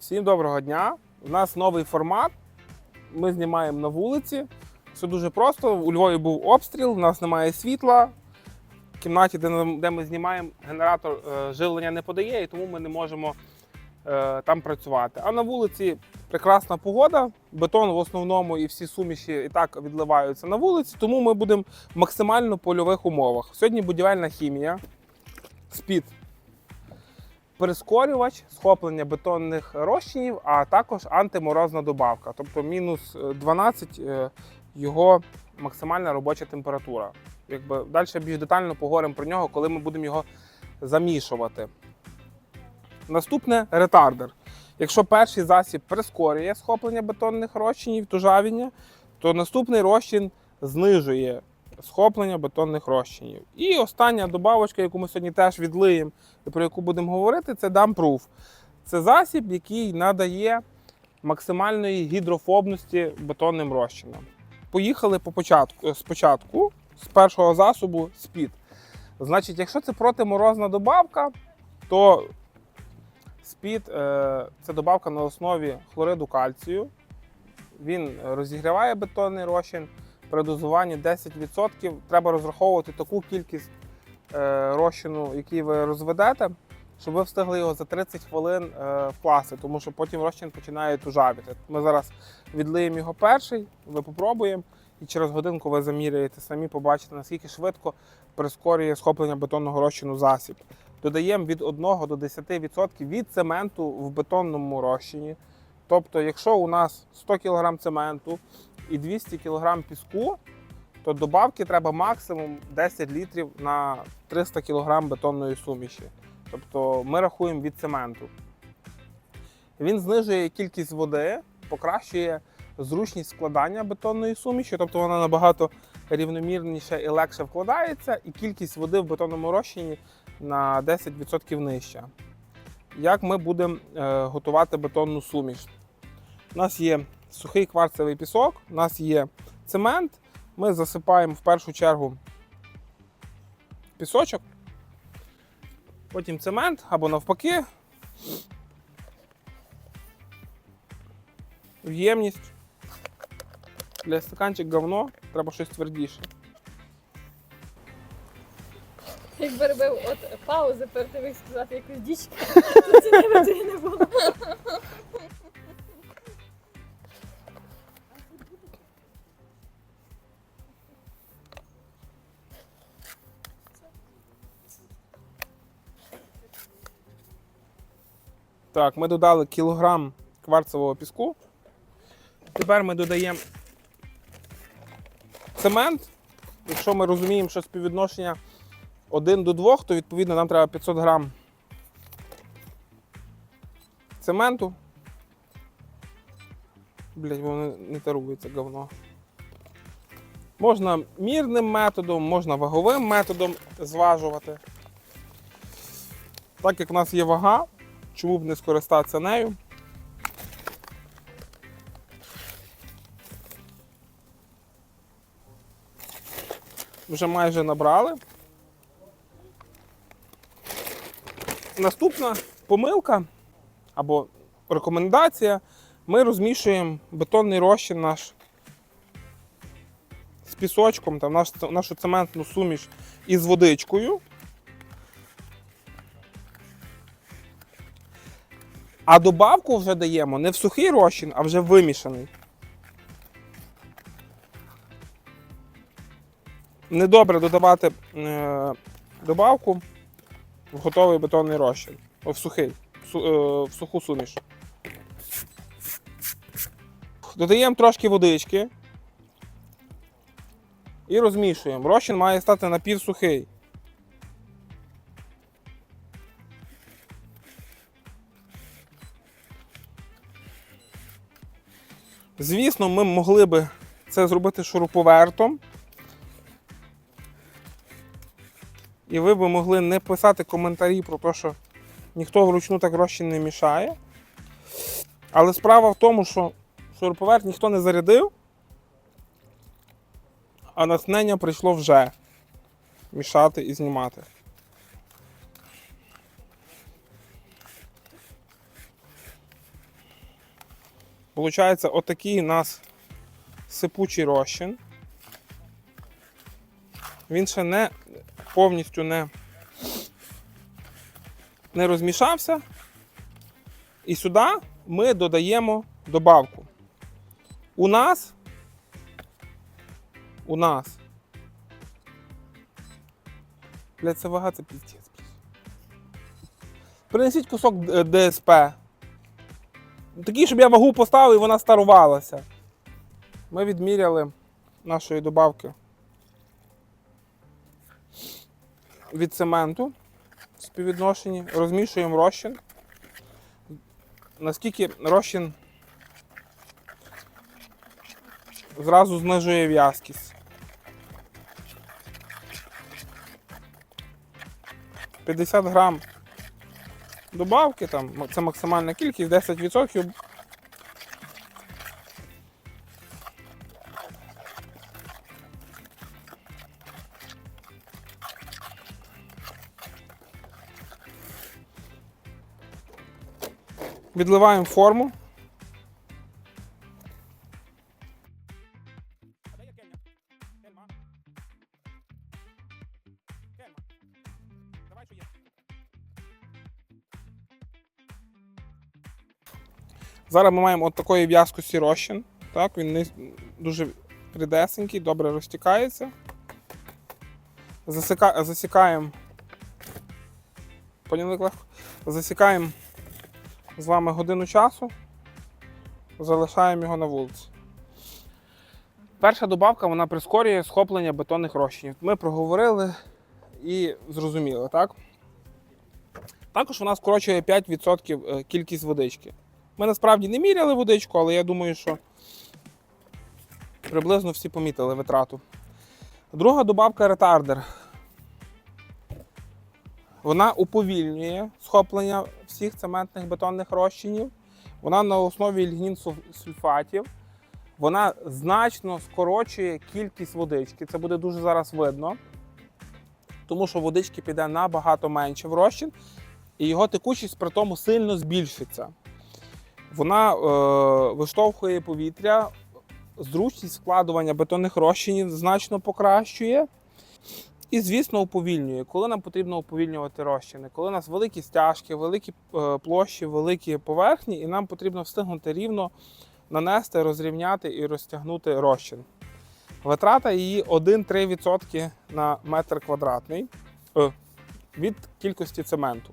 Всім доброго дня. У нас новий формат. Ми знімаємо на вулиці. Все дуже просто. У Львові був обстріл, у нас немає світла. В кімнаті, де, ми знімаємо, генератор е, живлення не подає, і тому ми не можемо е, там працювати. А на вулиці прекрасна погода, бетон в основному і всі суміші і так відливаються на вулиці, тому ми будемо в максимально польових умовах. Сьогодні будівельна хімія, спід прискорювач, схоплення бетонних розчинів, а також антиморозна добавка, тобто мінус е, 12 е, його максимальна робоча температура. Якби далі більш детально поговоримо про нього, коли ми будемо його замішувати. Наступне ретардер. Якщо перший засіб прискорює схоплення бетонних розчинів, тужавіння, то наступний розчин знижує схоплення бетонних розчинів. І остання добавочка, яку ми сьогодні теж відлиємо і про яку будемо говорити, це Damproof. Це засіб, який надає максимальної гідрофобності бетонним розчинам. Поїхали по початку, спочатку з першого засобу спід. Значить, якщо це протиморозна добавка, то спід е, це добавка на основі хлориду кальцію. Він розігріває бетонний розчин. При дозуванні 10% треба розраховувати таку кількість е, розчину, який ви розведете, щоб ви встигли його за 30 хвилин е, вкласти, тому що потім розчин починає тужавіти. Ми зараз відлиємо його перший, ви попробуємо, і через годинку ви заміряєте самі, побачите, наскільки швидко прискорює схоплення бетонного розчину засіб. Додаємо від 1 до 10% від цементу в бетонному розчині. Тобто, якщо у нас 100 кг цементу і 200 кг піску, то добавки треба максимум 10 літрів на 300 кг бетонної суміші. Тобто ми рахуємо від цементу. Він знижує кількість води, покращує зручність складання бетонної суміші, тобто вона набагато рівномірніше і легше вкладається, і кількість води в бетонному розчині на 10% нижча. Як ми будемо е, готувати бетонну суміш? У нас є сухий кварцевий пісок, у нас є цемент. Ми засипаємо в першу чергу пісочок, потім цемент або навпаки. В ємність. Для стаканчик говно, треба щось твердіше. Якби робив от паузи перед тим, як сказати якусь діч, то води не було. Так, ми додали кілограм кварцевого піску. Тепер ми додаємо цемент. Якщо ми розуміємо, що співвідношення 1 до 2, то відповідно нам треба 500 грам цементу. Блять, воно не тарується говно. Можна мірним методом, можна ваговим методом зважувати. Так як в нас є вага, чому б не скористатися нею? Вже майже набрали. Наступна помилка або рекомендація. Ми розмішуємо бетонний розчин наш з пісочком, там, наш, нашу цементну суміш із водичкою. А добавку вже даємо не в сухий розчин, а вже вимішаний. Недобре додавати е, добавку в готовий бетонний розчин. О, в сухий, су- е, в суху суміш. Додаємо трошки водички і розмішуємо. Розчин має стати напівсухий. Звісно, ми могли би це зробити шуруповертом. І ви б могли не писати коментарі про те, що ніхто вручну так розчин не мішає. Але справа в тому, що шуруповерт ніхто не зарядив, а натхнення прийшло вже мішати і знімати. Получається, отакий у нас сипучий розчин. Він ще не повністю не, не розмішався. І сюди ми додаємо добавку. У нас у нас. Бля, це вага, це піздець. Принесіть кусок е, ДСП. Такий, щоб я вагу поставив і вона старувалася. Ми відміряли нашої добавки від цементу в співвідношенні, розмішуємо розчин. Наскільки розчин зразу знижує в'язкість. 50 грам добавки, там, це максимальна кількість, 10%. Відливаємо форму. Зараз ми маємо от такої в'язкості розчин. Так, він не дуже рідесенький, добре розтікається. Засика... Засікаємо. Поняли легко? Засікаємо з вами годину часу, залишаємо його на вулиці. Перша добавка вона прискорює схоплення бетонних розчинів. Ми проговорили і зрозуміли, так? Також вона скорочує 5% кількість водички. Ми насправді не міряли водичку, але я думаю, що приблизно всі помітили витрату. Друга добавка ретардер. Вона уповільнює схоплення всіх цементних бетонних розчинів. Вона на основі лігнін-сульфатів. Вона значно скорочує кількість водички. Це буде дуже зараз видно. Тому що водички піде набагато менше в розчин, і його текучість при тому сильно збільшиться. Вона е, виштовхує повітря, зручність складування бетонних розчинів значно покращує. І, звісно, уповільнює. Коли нам потрібно уповільнювати розчини, коли у нас великі стяжки, великі е, площі, великі поверхні, і нам потрібно встигнути рівно нанести, розрівняти і розтягнути розчин. Витрата її 1-3% на метр квадратний е, від кількості цементу.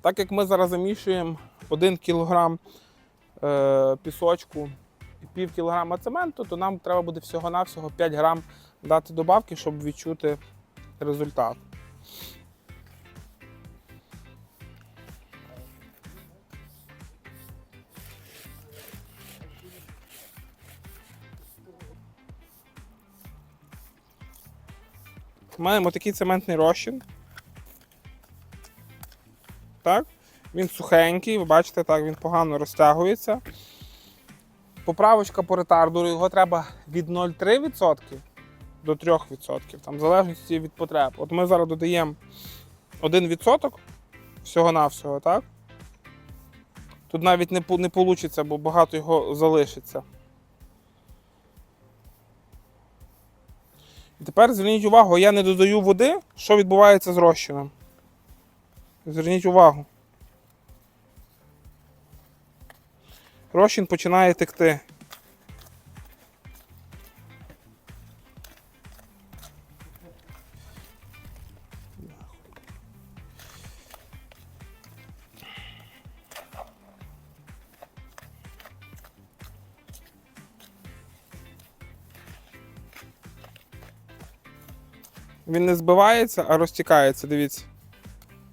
Так як ми зараз замішуємо 1 кг е, пісочку і пів кілограма цементу, то нам треба буде всього-навсього 5 грам дати добавки, щоб відчути результат. Маємо такий цементний розчин. Так? Він сухенький, ви бачите, так, він погано розтягується. Поправочка по ретардеру, його треба від 0,3% до 3%, там, в залежності від потреб. От ми зараз додаємо 1% всього-навсього, так? Тут навіть не, не вийде, бо багато його залишиться. І тепер зверніть увагу, я не додаю води, що відбувається з розчином. Зверніть увагу. Розчин починає текти. Він не збивається, а розтікається, дивіться.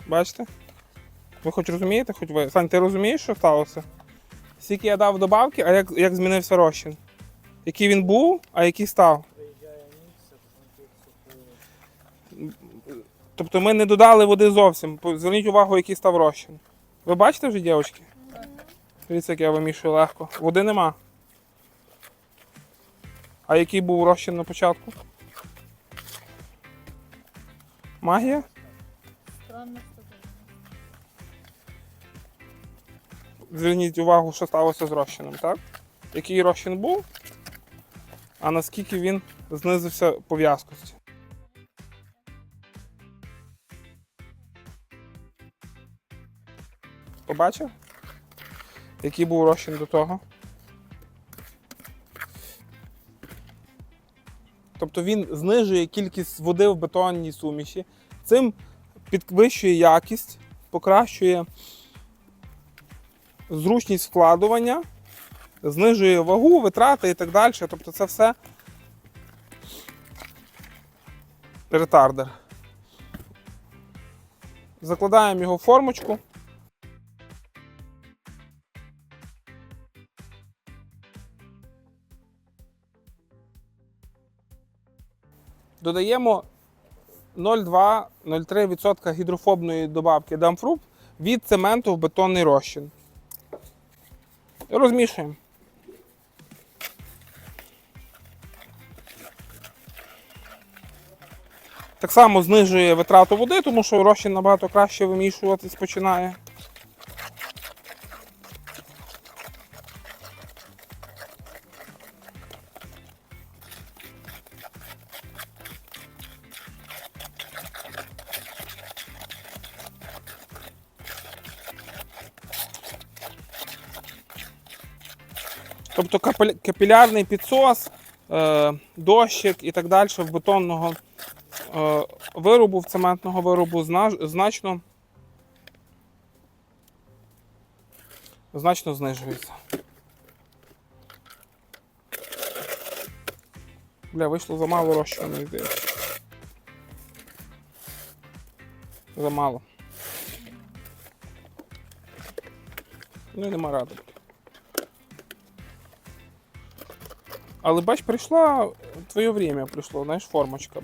Бачите? Ви хоч розумієте, хоч ви. Сань, ти розумієш, що сталося? Скільки я дав добавки, а як, як змінився розчин? Який він був, а який став? Тобто ми не додали води зовсім. Зверніть увагу, який став розчин. Ви бачите вже, дівчатки? Дивіться, як я вимішую легко. Води нема. А який був розчин на початку? Магія? Странно, зверніть увагу, що сталося з розчином, так? Який розчин був, а наскільки він знизився по в'язкості. Побачив? Який був розчин до того? Тобто він знижує кількість води в бетонній суміші, цим підвищує якість, покращує зручність вкладування, знижує вагу, витрати і так далі. Тобто це все ретардер. Закладаємо його в формочку. Додаємо 0,2-0,3% гідрофобної добавки дамфруб від цементу в бетонний розчин. Розмішуємо. Так само знижує витрату води, тому що розчин набагато краще вимішуватись починає. Тобто капілярний підсос, е, дощик і так далі в бетонного е, виробу, в цементного виробу значно, значно знижується. Бля, вийшло замало розчину, здається. Замало. Ну, і нема ради. Але бач, прийшла твоє время прийшло, знаєш, формочка.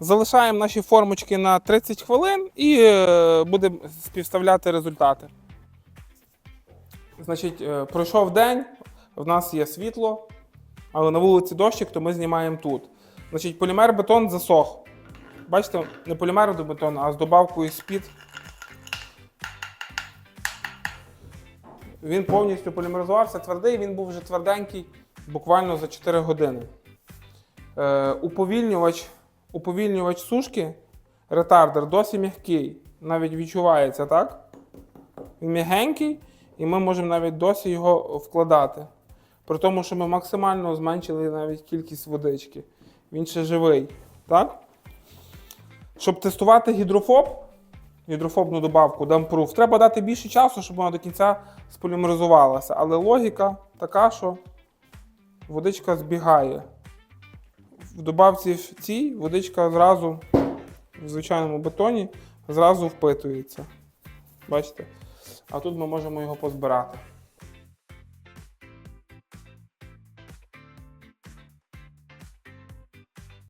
Залишаємо наші формочки на 30 хвилин і е, будемо співставляти результати. Значить, е, пройшов день, в нас є світло, але на вулиці дощик, то ми знімаємо тут. Значить, полімер бетон засох. Бачите, не полімер до бетону, а з добавкою спід. Він повністю полімеризувався твердий, він був вже тверденький буквально за 4 години. Е, уповільнювач, уповільнювач сушки, ретардер досить м'який, навіть відчувається, так? Він м'ягенький, і ми можемо навіть досі його вкладати. При тому, що ми максимально зменшили навіть кількість водички. Він ще живий. Так? Щоб тестувати гідрофоб, гідрофобну добавку Damproof, треба дати більше часу, щоб вона до кінця сполімеризувалася. Але логіка така, що водичка збігає. В добавці в цій водичка зразу в звичайному бетоні зразу впитується. Бачите? А тут ми можемо його позбирати.